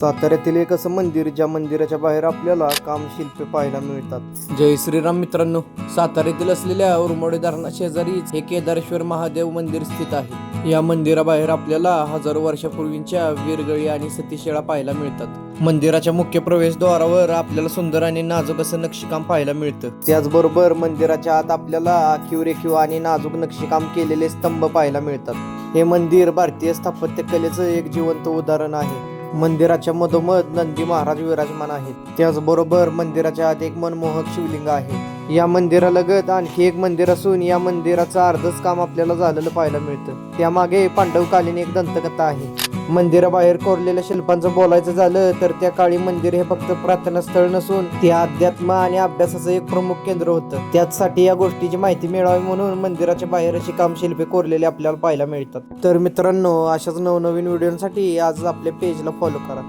साताऱ्यातील एक असं मंदिर ज्या मंदिराच्या बाहेर आपल्याला काम शिल्पे पाहायला मिळतात. जय श्रीराम मित्रांनो साताऱ्यातील असलेल्या उरमोडे धरणा शेजारीच हे केदारेश्वर महादेव मंदिर स्थित आहे. या मंदिराबाहेर आपल्याला हजारो वर्षापूर्वीच्या वीरगळी आणि सतीशिळा पाहायला मिळतात. मंदिराच्या मुख्य प्रवेशद्वारावर आपल्याला सुंदर आणि नाजूक असं नक्षीकाम पाहायला मिळतं. त्याचबरोबर मंदिराच्या आत आपल्याला आखीव रेखीव आणि नाजूक नक्षीकाम केलेले स्तंभ पाहायला मिळतात. हे मंदिर भारतीय स्थापत्य कलेचं एक जिवंत उदाहरण आहे. मंदिराच्या मधोमध नंदी महाराज विराजमान आहेत. त्याचबरोबर मंदिराच्या आत एक मनमोहक शिवलिंग आहे. या मंदिरालगत आणखी एक मंदिर असून या मंदिराचं अर्धच काम आपल्याला झालेलं पाहायला मिळतं. त्यामागे पांडवकालीन एक दंतकथा आहे. मंदिराबाहेर कोरलेल्या शिल्पांचं बोलायचं झालं तर त्या काळी मंदिर हे फक्त प्रार्थना स्थळ नसून ते अध्यात्म आणि अभ्यासाचं एक प्रमुख केंद्र होतं. त्याचसाठी या गोष्टीची माहिती मिळावी म्हणून मंदिराच्या बाहेर अशी कामशिल्पे कोरलेले आपल्याला पाहायला मिळतात. तर मित्रांनो अशाच नवनवीन व्हिडिओसाठी आज आपल्या पेजला फॉलो करा.